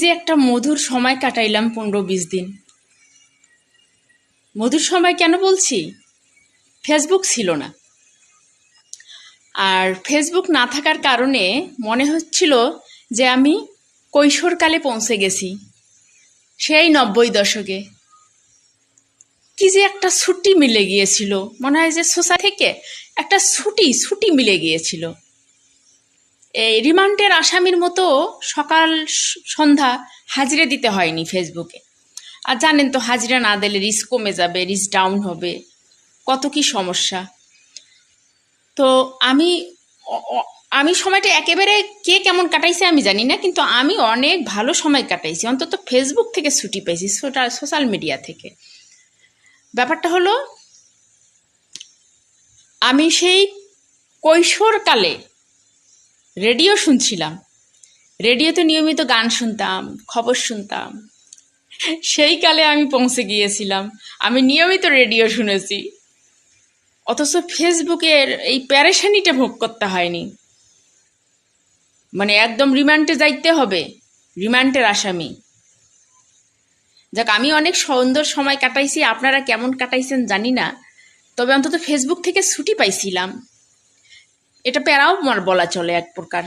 যে একটা মধুর সময় কাটাইলাম পনেরো বিশ দিন। মধুর সময় কেন বলছি? ফেসবুক ছিল না। আর ফেসবুক না থাকার কারণে মনে হচ্ছিল যে আমি কৈশোরকালে পৌঁছে গেছি, সেই নব্বই দশকে। কি যে একটা ছুটি মিলে গিয়েছিল, মনে হয় যে সোসা থেকে একটা ছুটি ছুটি মিলে গিয়েছিল। রিমান্ডের আসামির মতো সকাল সন্ধ্যা হাজিরে দিতে হয়নি ফেসবুকে। আর জানেন তো, হাজিরা না দিলে রিস্ক কমে যাবে, রিস্ক ডাউন হবে। কত কি সমস্যা। তো আমি আমি সময়টা একেবারে কে কেমন কাটাইছে আমি জানি না, কিন্তু আমি অনেক ভালো সময় কাটাইছি। অন্তত ফেসবুক থেকে ছুটি পেয়েছি সোশ্যাল মিডিয়া থেকে। ব্যাপারটা হলো, আমি সেই কৈশোরকালে রেডিও শুনছিলাম। রেডিওতে নিয়মিত গান শুনতাম, খবর শুনতাম। সেই কালে আমি পৌঁছে গিয়েছিলাম। আমি নিয়মিত রেডিও শুনেছি। অথচ ফেসবুকের এই প্যারেশানিটা ভোগ করতে হয়নি। মানে একদম রিমান্ডে যাইতে হবে, রিমান্ডের আসামি। যাক, আমি অনেক সুন্দর সময় কাটাইছি। আপনারা কেমন কাটাইছেন জানি না। তবে অন্তত ফেসবুক থেকে ছুটি পাইছিলাম। এটা প্যারাও বলা চলে এক প্রকার।